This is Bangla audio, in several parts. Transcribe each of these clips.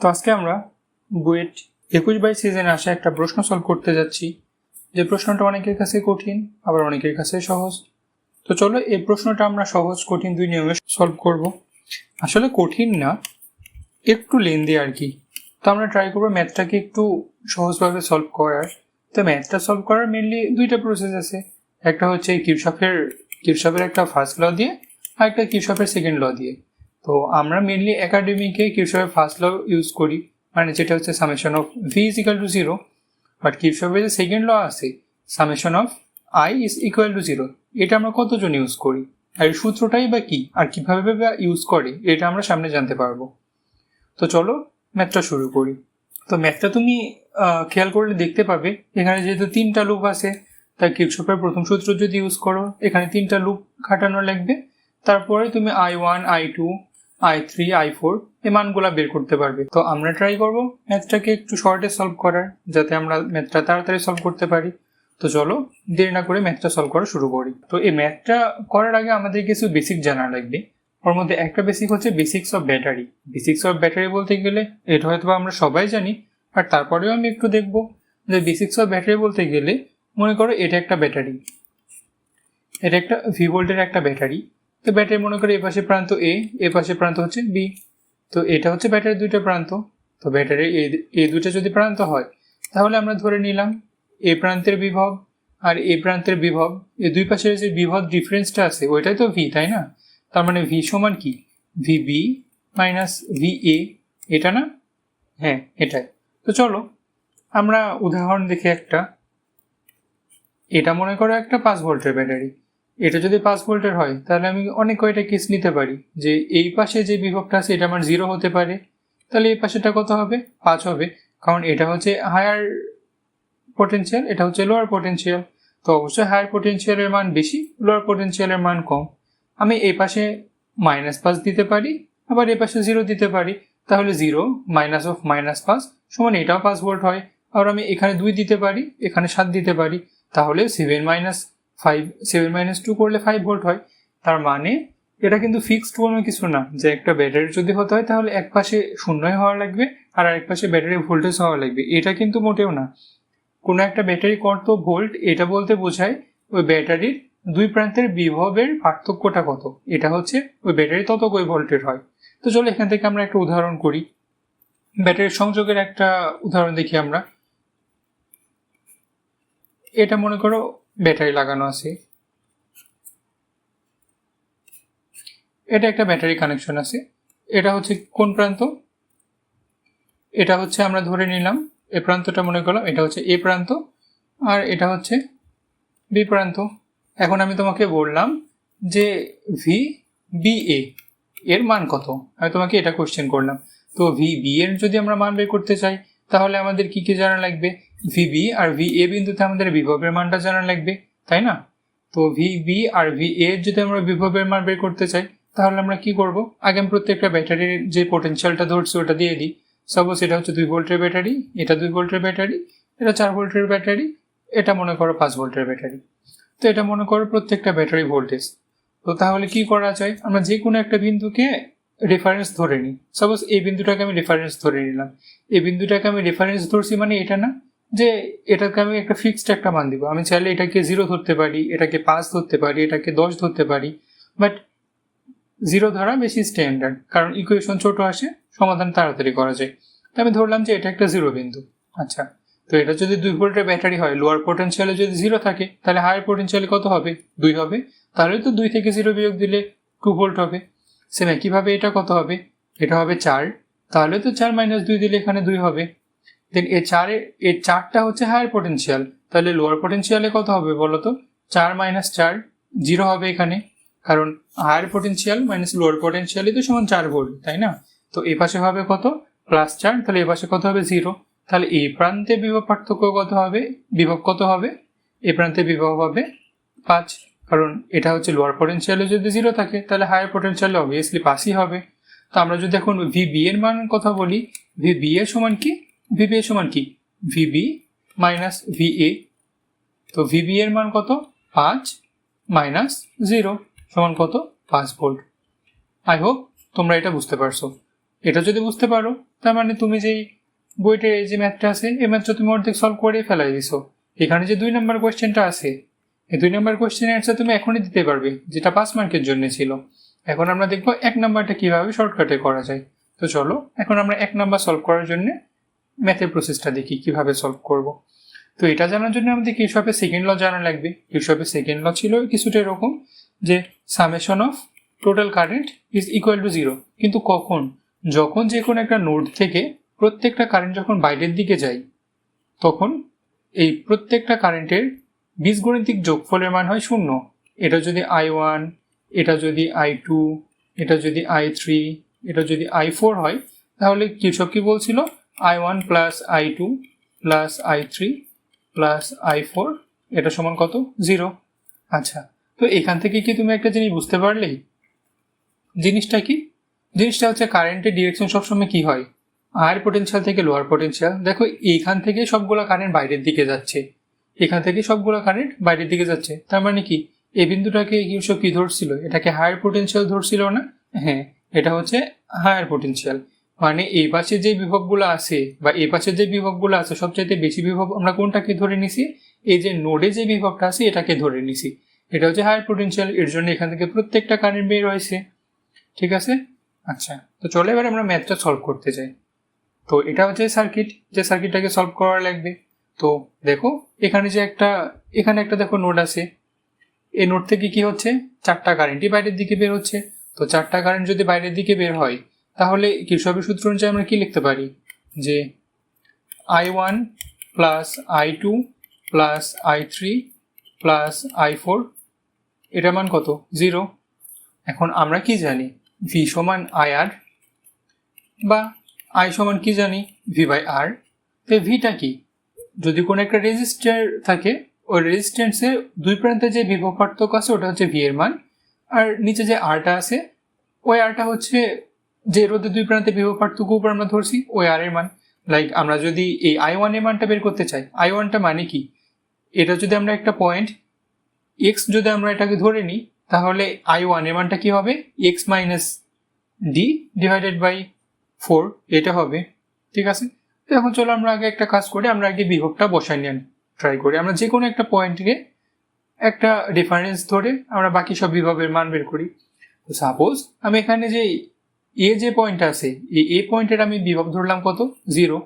তো আজকে আমরা বুয়েট একুশ বাই সিজনে আসা একটা প্রশ্ন সলভ করতে যাচ্ছি। যে প্রশ্নটা অনেকের কাছে কঠিন, আবার অনেকের কাছে সহজ। তো চলো এই প্রশ্নটা আমরা সহজ, কঠিন দুই নিয়মে সলভ করব। আসলে কঠিন না, একটু লেন্দি আর কি। তো আমরা ট্রাই করব ম্যাথটাকে একটু সহজভাবে সলভ করার। তো ম্যাথটা সলভ করার মেনলি দুইটা প্রসেস আছে। একটা হচ্ছে কিরশফের কিরশফের একটা ফার্স্ট ল দিয়ে, আর একটা কিরশফের সেকেন্ড ল দিয়ে। তো আমরা মেনলি একাডেমিকে কিরশফের ফার্স্ট ল ইউজ করি মানে যেটা হচ্ছে summation of V is equal to zero but কিরশফের যে সেকেন্ড ল আছে summation of I is equal to zero এটা আমরা কতজন ইউজ করি? আর এই সূত্রটাই বা কি? আর কীভাবে বা ইউজ করে? এটা আমরা সামনে জানতে পারব। তো চলো ম্যাথটা শুরু করি। তো ম্যাথটা তুমি খেয়াল করলে দেখতে পাবে, এখানে যেহেতু তিনটা লুপ আছে, তাই কিরশফের প্রথম সূত্র যদি ইউজ করো, এখানে তিনটা লুপ খাটানো লাগবে, তারপরে তুমি I one I two I three, I four এই মানগুলা বের করতে পারবে। তো আমরা ট্রাই করব ম্যাথটাকে একটু শর্টে সলভ করার, যাতে আমরা ম্যাথটা তাড়াতাড়ি সলভ করতে পারি। তো চলো, দেরি না করে ম্যাথটা সলভ করা শুরু করি। তো এই ম্যাথটা করার আগে আমাদের কিছু বেসিক জানা লাগবে। ওর মধ্যে একটা বেসিক হচ্ছে basics of battery basics of battery বলতে গেলে এটা হয়তো আমরা সবাই জানি, আর তারপরেও আমি একটু দেখব। যে বেসিক্স অফ ব্যাটারি বলতে গেলে মনে করো এটা একটা ব্যাটারি এটা একটা ভি ভোল্টের একটা ব্যাটারি তো ব্যাটারি মনে করো এ পাশে প্রান্ত এ এ পাশে প্রান্ত হচ্ছে বি। তো এটা হচ্ছে ব্যাটারির দুইটা প্রান্ত। তো ব্যাটারির এ দুইটা যদি প্রান্ত হয়, তাহলে আমরা ধরে নিলাম এ প্রান্তের বিভব আর এ প্রান্তের বিভব। এ দুই পাশের যে বিভব ডিফারেন্সটা আছে, ওইটাই তো ভি তাই না? তার মানে ভি সমান কি? V B minus V A এটা না? হ্যাঁ এটাই। তো চলো, আমরা উদাহরণ দেখি একটা। এটা মনে করো একটা পাঁচ ভোল্টের ব্যাটারি। এটা যদি পাঁচ ভোল্টের হয়, তাহলে আমি অনেক কয়টা কেস নিতে পারি। যে এই পাশে যে বিভবটা আছে, এটা আমার জিরো হতে পারে। তাহলে এই পাশেটা কত হবে? পাঁচ হবে। কারণ এটা হচ্ছে হায়ার পোটেনশিয়াল এটা হচ্ছে লোয়ার পোটেনশিয়াল তো অবশ্যই হায়ার পোটেনশিয়ালের মান বেশি লোয়ার পোটেনশিয়ালের মান কম। আমি এই পাশে মাইনাস পাঁচ দিতে পারি, আবার এই পাশে জিরো দিতে পারি। তাহলে জিরো মাইনাস অফ মাইনাস পাঁচ, সমান এটাও পাঁচ ভোল্ট হয়। আর আমি এখানে দুই দিতে পারি, এখানে সাত দিতে পারি। তাহলে seven minus five seven minus two করলে ফাইভ ভোল্ট হয়। তার মানে এটা কিন্তু ফিক্সড কোনো কিছু না। যে একটা ব্যাটারি যদি হতে হয়, তাহলে এক পাশে শূন্যই হওয়া লাগবে আর আরেক পাশে ব্যাটারি ভোল্টেজ হওয়া লাগবে। এটা কিন্তু মোটেও না। কোনো একটা ব্যাটারি কত ভোল্ট এটা বলতে বোঝায় ওই ব্যাটারির দুই প্রান্তের বিভবের পার্থক্যটা কত। এটা হচ্ছে ওই ব্যাটারি তত কই ভোল্টের হয়। তো চলো এখান থেকে আমরা একটা উদাহরণ করি। ব্যাটারির সংযোগের একটা উদাহরণ দেখি আমরা। এটা মনে করো ব্যাটারি লাগানো আছে। এটা একটা ব্যাটারি কানেকশন আছে। এটা হচ্ছে কোন প্রান্ত? এটা হচ্ছে আমরা ধরে নিলাম, এ প্রান্তটা মনে করলাম, এটা হচ্ছে এ প্রান্ত, আর এটা হচ্ছে বি প্রান্ত। এখন আমি তোমাকে বললাম যে ভি বি এ এর মান কত? আমি তোমাকে এটা কোশ্চেন করলাম। তো ভি বি এর যদি আমরা মান বের করতে চাই, তাহলে আমাদের কি কি জানা লাগবে? ভি বি আর ভি এ বিন্দুতে আমাদের বিভবের মানটা জানা লাগবে, তাই না? তো ভি বি আর ভি এ যদি আমরা বিভবের মান বের করতে চাই, তাহলে আমরা কি করব? আগে আমি প্রত্যেকটা ব্যাটারির যে পোটেনশিয়ালটা ধরছি ওটা দিয়ে দিই। সাপোজ এটা হচ্ছে দুই ভোল্টের ব্যাটারি, এটা দুই ভোল্টের ব্যাটারি, এটা চার ভোল্টের ব্যাটারি, এটা মনে করো পাঁচ ভোল্টের ব্যাটারি। তো এটা মনে করো প্রত্যেকটা ব্যাটারি ভোল্টেজ। তো তাহলে কি করা যায়? আমরা যে কোনো একটা বিন্দুকে রেফারেন্স ধরে নিই। সাপোজ এই বিন্দুটাকে আমি রেফারেন্স ধরে নিলাম। এই বিন্দুটাকে আমি রেফারেন্স ধরছি মানে এটা না? যে এটাকে আমি একটা ফিক্সড একটা মান দিব। আমি চাইলে এটাকে জিরো ধরতে পারি, এটাকে পাঁচ ধরতে পারি, এটাকে দশ ধরতে পারি বাট জিরো ধরা বেশি স্ট্যান্ডার্ড কারণ ইকুয়েশন ছোট আসে, সমাধান তাড়াতাড়ি করা যায়। তো আমি ধরলাম যে এটা একটা জিরো বিন্দু। আচ্ছা তো এটা যদি দুই ভোল্টের ব্যাটারি হয় লোয়ার পোটেনশিয়ালে যদি জিরো থাকে, তাহলে হায়ার পোটেনশিয়ালে কত হবে? দুই হবে। তাহলে তো দুই থেকে জিরো বিয়োগ দিলে টু ভোল্ট হবে। সেম একইভাবে এটা কত হবে? এটা হবে চার। তাহলে তো চার মাইনাস দুই দিলে এখানে দুই হবে। দেন এ চারে এর চারটা হচ্ছে হায়ার পোটেনশিয়াল তাহলে লোয়ার পোটেনশিয়ালে কত হবে বলো তো চার মাইনাস চার জিরো হবে এখানে। কারণ হায়ার পোটেনশিয়াল মাইনাস লোয়ার পোটেনশিয়ালই তো সমান চার ভোল্ট তাই না? তো এ পাশে হবে কত? প্লাস চার, তাহলে এ পাশে কত হবে? জিরো তাহলে এই প্রান্তে বিভব পার্থক্য কত হবে? বিভব কত হবে? এ প্রান্তে বিভব হবে পাঁচ। কারণ এটা হচ্ছে লোয়ার পোটেনশিয়ালে যদি জিরো থাকে, তাহলে হায়ার পোটেনশিয়ালে অবভিয়াসলি পাঁচই হবে। তো আমরা যদি এখন ভি বি এর মান কথা বলি ভি বি এর সমান কি? ভি বি এর সমান কি? V B minus V A তো ভি বি এর মান কত? পাঁচ মাইনাস জিরো সমান কত? পাঁচ ভোল্ট আই হোপ তোমরা এটা বুঝতে পারছ। এটা যদি বুঝতে পারো, তার মানে তুমি যেই বইটার এই যে ম্যাথটা আছে, এই ম্যাথটা তুমি অর্ধেক সলভ করে ফেলাই দিছো। এখানে যে দুই নম্বর কোয়েশ্চেনটা আছে, এই দুই নম্বর কোয়েশ্চেনের অ্যান্সার তুমি এখনই দিতে পারবে, যেটা পাঁচ মার্কের জন্য ছিল। এখন আমরা দেখব এক নাম্বারটা কীভাবে শর্টকাটে করা যায়। তো চলো, এখন আমরা এক নাম্বার সলভ করার জন্য ম্যাথের প্রসেসটা দেখি, কীভাবে সলভ করব। তো এটা জানার জন্য আমাদের কিউসপের সেকেন্ড ল জানা লাগবে। কিউসপের সেকেন্ড ল ছিল কিছুটা এরকম যে summation of total current is equal to zero কিন্তু কখন? যখন যে কোনো একটা নোড থেকে প্রত্যেকটা কারেন্ট যখন বাইরের দিকে যায়, তখন এই প্রত্যেকটা কারেন্টের বীজগণিতিক যোগফলের মান হয় শূন্য। এটা যদি আই ওয়ান এটা যদি আই টু এটা যদি আই থ্রি এটা যদি আই ফোর হয়, তাহলে কৃষক কি বলছিল? I one plus I two plus I three plus I four এটা সমান কত? জিরো আচ্ছা তো এখান থেকে কি তুমি একটা জিনিস বুঝতে পারলেই জিনিসটা কি? জিনিসটা হচ্ছে কারেন্টের ডিরেকশন সবসময় কি হয়? হায়ার পোটেনশিয়াল থেকে লোয়ার পোটেনশিয়াল দেখো, এইখান থেকে সবগুলো কারেন্ট বাইরের দিকে যাচ্ছে। এখান থেকে সবগুলো কারেন্ট বাইরের দিকে যাচ্ছে। তার মানে কি? এই বিন্দুটাকে কৃষক কি ধরছিল? এটাকে হায়ার পোটেনশিয়াল ধরছিল না? হ্যাঁ এটা হচ্ছে হায়ার পোটেনশিয়াল মানে এই পাশে যে বিভবগুলো আছে বা এই পাশে যে বিভবগুলো আছে, সবচাইতে বেশি বিভব আমরা কোনটাকে ধরে নিছি? এই যে নোডে যে বিভবটা আছে, এটাকে ধরে নিছি। এটা হচ্ছে হায়ার পোটেনশিয়াল এর জন্য এখান থেকে প্রত্যেকটা কারেন্ট বের হয়েছে। ঠিক আছে? আচ্ছা তো চলে এবার আমরা ম্যাথটা সলভ করতে চাই তো এটা হচ্ছে সার্কিট যে সার্কিটটাকে সলভ করা লাগবে। তো দেখো, এখানে যে একটা, এখানে একটা দেখো নোড আছে। এই নোড থেকে কি হচ্ছে? চারটা কারেন্টই বাইরের দিকে বের হচ্ছে। তো চারটা কারেন্ট যদি বাইরের দিকে বের হয় তাহলে কিরসবের সূত্র অনুযায়ী আমরা কি লিখতে পারি? যে I one plus I two plus I three plus I four এটার মান কত? জিরো এখন আমরা কি জানি? ভি সমান আই আর বা আই সমান কি জানি? ভি বাই আর তো ভিটা কি? যদি কোনো একটা রেজিস্টার থাকে, ওই রেজিস্ট্যান্সের দুই প্রান্তে যে বিভব পার্থক্য আছে, ওটা হচ্ছে ভি এর মান। আর নিচে যে আরটা আছে, ওই আরটা হচ্ছে যে রোদে দুই প্রান্তে বিভব পার্থক্য উপর আমরা ধরছি, ওই আর এর মান। লাইক আমরা যদি এই আই ওয়ানের মানটা বের করতে চাই আই ওয়ানটা মানে কি? এটা যদি আমরা একটা পয়েন্ট এক্স যদি আমরা এটাকে ধরে নিই, তাহলে আই ওয়ানের মানটা কি হবে? X minus D divided by four এটা হবে। ঠিক আছে? এখন চলো আমরা আগে একটা কাজ করি, আমরা আগে বিভবটা বসাই নিয়ে ট্রাই করি। আমরা যে কোনো একটা পয়েন্টকে একটা রেফারেন্স ধরে আমরা বাকি সব বিভবের মান বের করি। তো সাপোজ আমি এখানে যে এ যে পয়েন্ট আছে, এই এ পয়েন্টের আমি বিভব ধরলাম কত? জিরো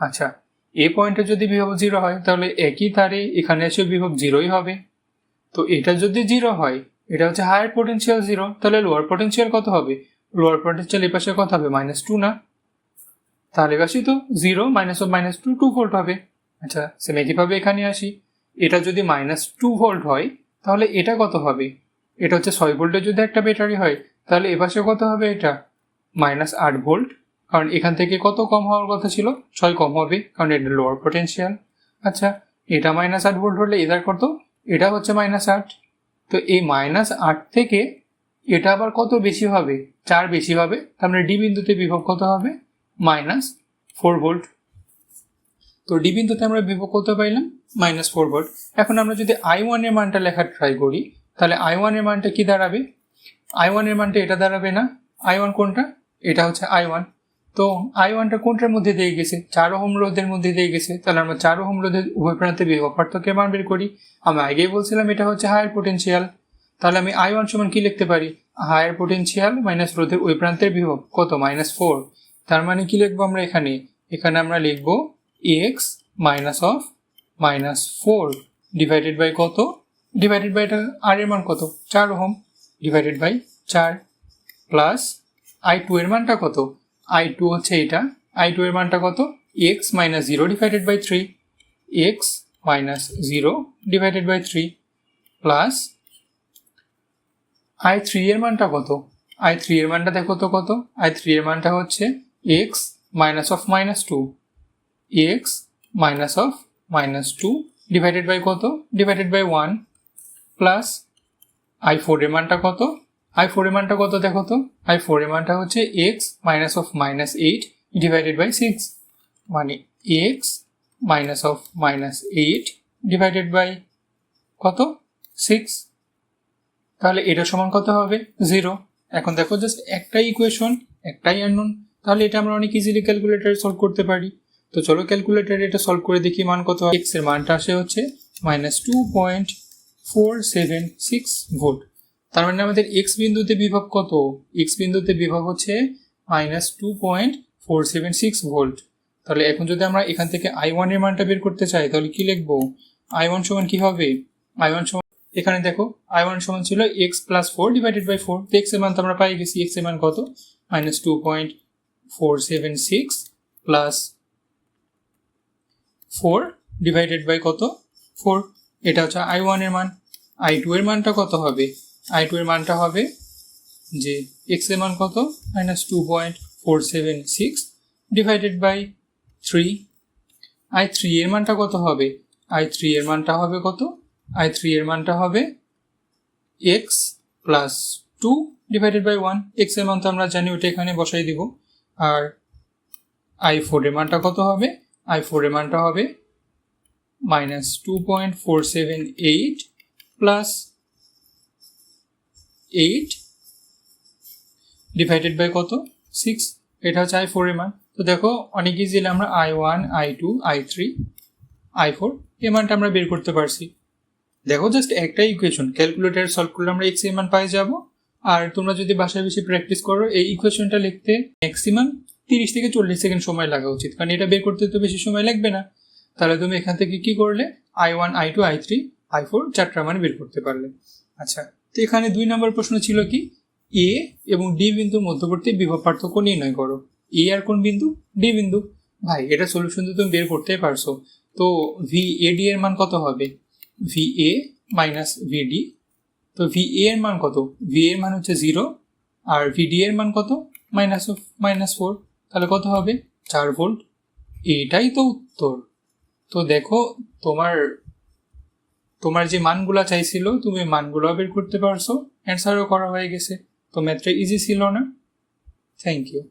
আচ্ছা এ পয়েন্টে যদি বিভব জিরো হয়, তাহলে একই তারে এখানে এসে বিভব জিরোই হবে। তো এটা যদি জিরো হয়, এটা হচ্ছে হায়ার পোটেনশিয়াল জিরো তাহলে লোয়ার পোটেনশিয়াল কত হবে? লোয়ার পোটেনশিয়াল এই পাশে কত হবে? মাইনাস টু না। তাহলে পাশে তো zero minus of minus two two volt হবে। আচ্ছা সেম একইভাবে এখানে আসি। এটা যদি মাইনাস টু ভোল্ট হয়, তাহলে এটা কত হবে? এটা হচ্ছে ছয় ভোল্টের যদি একটা ব্যাটারি হয়, তাহলে এপাশে কত হবে এটা? মাইনাস আট ভোল্ট কারণ এখান থেকে কত কম হওয়ার কথা ছিল? ছয় কম হবে, কারণ এটা লোয়ার পোটেনশিয়াল আচ্ছা এটা মাইনাস আট ভোল্ট হলে এটার কত? এটা হচ্ছে মাইনাস আট তো এই মাইনাস আট থেকে এটা আবার কত বেশি হবে? চার বেশি হবে, তার মানে ডি বিন্দুতে বিভব কত হবে? মাইনাস ফোর ভোল্ট তো ডি বিন্দুতে আমরা বিভব কত পাইলাম? মাইনাস ফোর ভোল্ট এখন আমরা যদি আই ওয়ানের মানটা লেখার ট্রাই করি, তাহলে আই ওয়ানের মানটা কি দাঁড়াবে? আই ওয়ানের মানটা এটা দাঁড়াবে না। আই ওয়ান কোনটা? এটা হচ্ছে আই ওয়ান তো আই ওয়ানটা কোনটার মধ্যে দিয়ে গেছে? চার ওহম রোধের মধ্যে দিয়ে গেছে। তাহলে আমরা চার ওহম রোধের উভয় প্রান্তে বিভব পার্থক্যের মান বের করি। আমি আগেই বলছিলাম এটা হচ্ছে হায়ার পোটেনশিয়াল তাহলে আমি আই ওয়ান সমান কি লিখতে পারি? হায়ার পোটেনশিয়াল মাইনাস রোধের ওই প্রান্তের বিভব। কত? মাইনাস ফোর তার মানে কি লিখব আমরা এখানে? এখানে আমরা লিখব X minus of minus four divided by কত? ডিভাইডেড বাই এটা আর এর মান কত? চার ওহম। ডিভাইডেড বাই চার প্লাস আই টু এর মানটা কত? আই টু হচ্ছে এটা। আই টু এর মানটা কত? X minus zero divided by three X minus zero divided by three plus I three এর মানটা কত? আই থ্রি এর মানটা দেখো তো কত? আই থ্রি এর মানটা হচ্ছে X minus of minus two X minus of minus two divided by কত? Divided by one plus I four এর মানটা কত? আই ফোর এর মানটা কত দেখো তো? আই ফোর এর মানটা হচ্ছে X minus of minus eight divided by six মানে X minus of minus eight divided by কত? সিক্স তাহলে এটা সমান কত হবে? জিরো এখন দেখো জাস্ট একটাই ইকুয়েশন একটাই আননোন তাহলে এটা আমরা অনেক ইজিলি ক্যালকুলেটারে সলভ করতে পারি। তো চলো ক্যালকুলেটারে এটা সলভ করে দেখি মান কত এক্সের মানটা আসে হচ্ছে minus two point four seven six volt তার মানে আমাদের এক্স বিন্দুতে বিভব কত? এক্স বিন্দুতে বিভব হচ্ছে minus two point four seven six volt তাহলে এখন যদি আমরা এখান থেকে আই ওয়ানের মানটা বের করতে চাই, তাহলে কি লিখব? আই ওয়ান সমান কি হবে? আই ওয়ান সমান, এখানে দেখো আই ওয়ান সমান ছিল X plus four divided by four তো এক্সের মান তো আমরা পাই গেছি এক্সের মান কত? Minus two point four seven six plus four divided by কত? ফোর এটা হচ্ছে আই ওয়ানের মান। আই টু এর মানটা কত হবে? আই টু এর মানটা হবে যে এক্সের মান কত? Minus two point four seven six divided by three I three এর মানটা কত হবে? আই থ্রি এর মানটা হবে কত? আই থ্রি এর মানটা হবে X plus two divided by one এক্সের মান তো আমরা জানি, ওটা এখানে বসাই দিব। আর আই ফোর এর মানটা কত হবে? আই ফোর এর মানটা হবে minus two point four seven eight plus eight divided by কত? সিক্স এটা হচ্ছে আই এর মান। তো দেখো, অনেক ইজিলি আমরা I one I two I three I four এর মানটা আমরা বের করতে পারছি। দেখো জাস্ট একটা ইকুয়েশন ক্যালকুলেটার সলভ করলে আমরা এক্সের মান পাই যাব। আর তোমরা যদি বাসায় বেশি প্র্যাকটিস করো, এই ইকুয়েশনটা লিখতে ম্যাক্সিমাম তিরিশ থেকে চল্লিশ সেকেন্ড সময় লাগা উচিত। কারণ এটা বের করতে তো বেশি সময় লাগবে না। তাহলে তুমি এখান থেকে কি করলে? I one I two I three I four চারটা মান বের করতে পারলে। আচ্ছা। তো এখানে দুই নম্বর প্রশ্ন ছিল কি? এ এবং ডি বিন্দুর মধ্যবর্তী বিভব পার্থক্য নির্ণয় করো। এ আর কোন বিন্দু? ডি বিন্দু। ভাই, এটা সলিউশন তো তুমি বের করতেই পারছ। তো ভি এ ডি এর মান কত হবে? V A minus V D তো ভি এ এর মান কত? ভি এর মান হচ্ছে জিরো আর ভি ডি এর মান কত? মাইনাস অফ মাইনাস ফোর তাহলে কত হবে? চার ভোল্ট। এটাই তো উত্তর। তো দেখো, তোমার তোমার যে মানগুলা চাইছিল, তুমি মানগুলো বের করতে পারছ। অ্যান্সারও করা হয়ে গেছে। তো ম্যাথটা ইজি ছিল না। Thank you